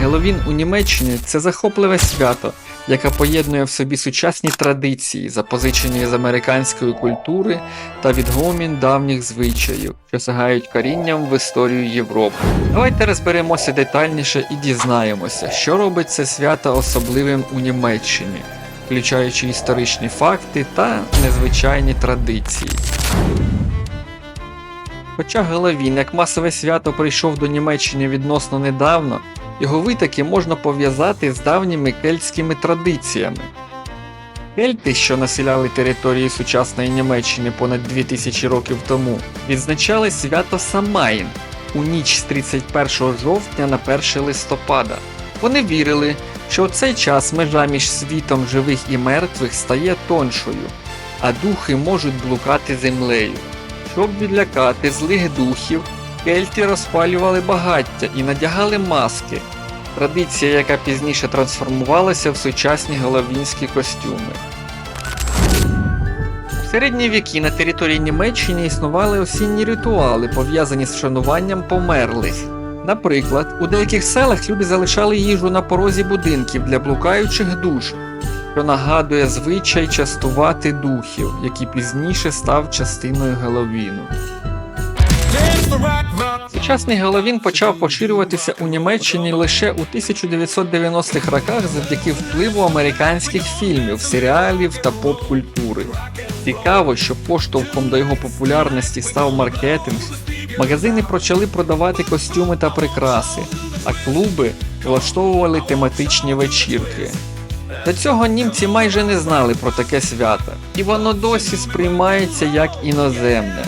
Геловін у Німеччині це захопливе свято, яке поєднує в собі сучасні традиції, запозичені з американської культури та відгомін давніх звичаїв, що сягають корінням в історію Європи. Давайте розберемося детальніше і дізнаємося, що робить це свято особливим у Німеччині, включаючи історичні факти та незвичайні традиції. Хоча Геловін як масове свято прийшов до Німеччини відносно недавно, його витоки можна пов'язати з давніми кельтськими традиціями. Кельти, що населяли території сучасної Німеччини понад 2000 років тому, відзначали свято Самайн у ніч з 31 жовтня на 1 листопада. Вони вірили, що у цей час межа між світом живих і мертвих стає тоншою, а духи можуть блукати землею. Щоб відлякати злих духів, кельти розпалювали багаття і надягали маски. Традиція, яка пізніше трансформувалася в сучасні головінські костюми. У середні віки на території Німеччини існували осінні ритуали, пов'язані з вшануванням померлих. Наприклад, у деяких селах люди залишали їжу на порозі будинків для блукаючих душ, що нагадує звичай частувати духів, який пізніше став частиною Геловіну. Сучасний Геловін почав поширюватися у Німеччині лише у 1990-х роках завдяки впливу американських фільмів, серіалів та поп-культури. Цікаво, що поштовхом до його популярності став маркетинг. Магазини почали продавати костюми та прикраси, а клуби влаштовували тематичні вечірки. До цього німці майже не знали про таке свято, і воно досі сприймається як іноземне.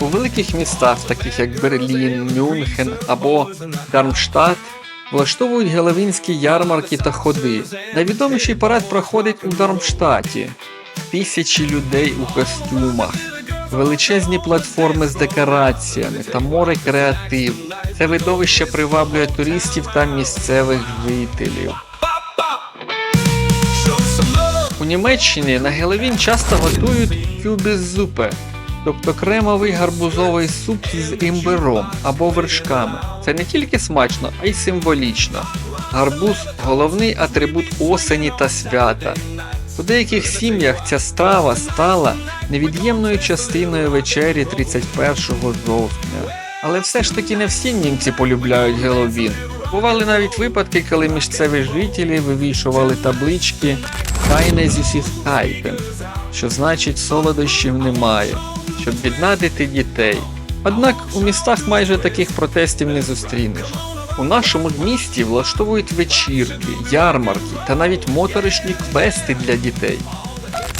У великих містах, таких як Берлін, Мюнхен або Дармштадт, влаштовують геловінські ярмарки та ходи. Найвідоміший парад проходить у Дармштаті. Тисячі людей у костюмах, величезні платформи з декораціями та море креативу. Це видовище приваблює туристів та місцевих жителів. У Німеччині на Геловін часто готують кюбеззупе, тобто кремовий гарбузовий суп з імбиром або вершками. Це не тільки смачно, а й символічно. Гарбуз головний атрибут осені та свята. У деяких сім'ях ця страва стала невід'ємною частиною вечері 31 жовтня. Але все ж таки не всі німці полюбляють Геловін. Бували навіть випадки, коли місцеві жителі вивішували таблички Keine Süßigkeiten, що значить солодощів немає, щоб віднадити дітей. Однак у містах майже таких протестів не зустрінеш. У нашому місті влаштовують вечірки, ярмарки та навіть моторошні квести для дітей.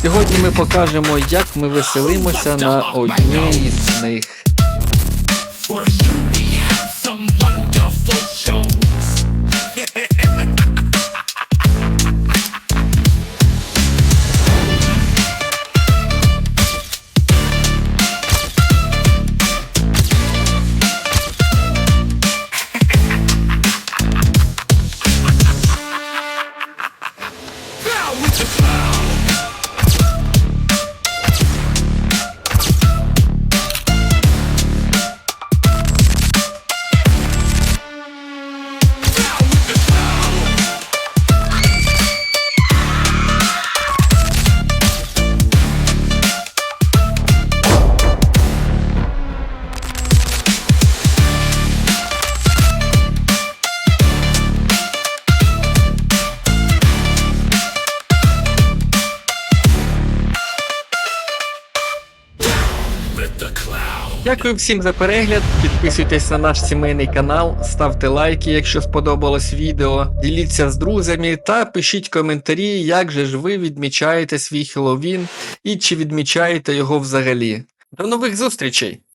Сьогодні ми покажемо, як ми веселимося на одній з них. Дякую всім за перегляд. Підписуйтесь на наш сімейний канал, ставте лайки, якщо сподобалось відео, діліться з друзями та пишіть коментарі, як же ж ви відмічаєте свій Хеллоуін і чи відмічаєте його взагалі. До нових зустрічей!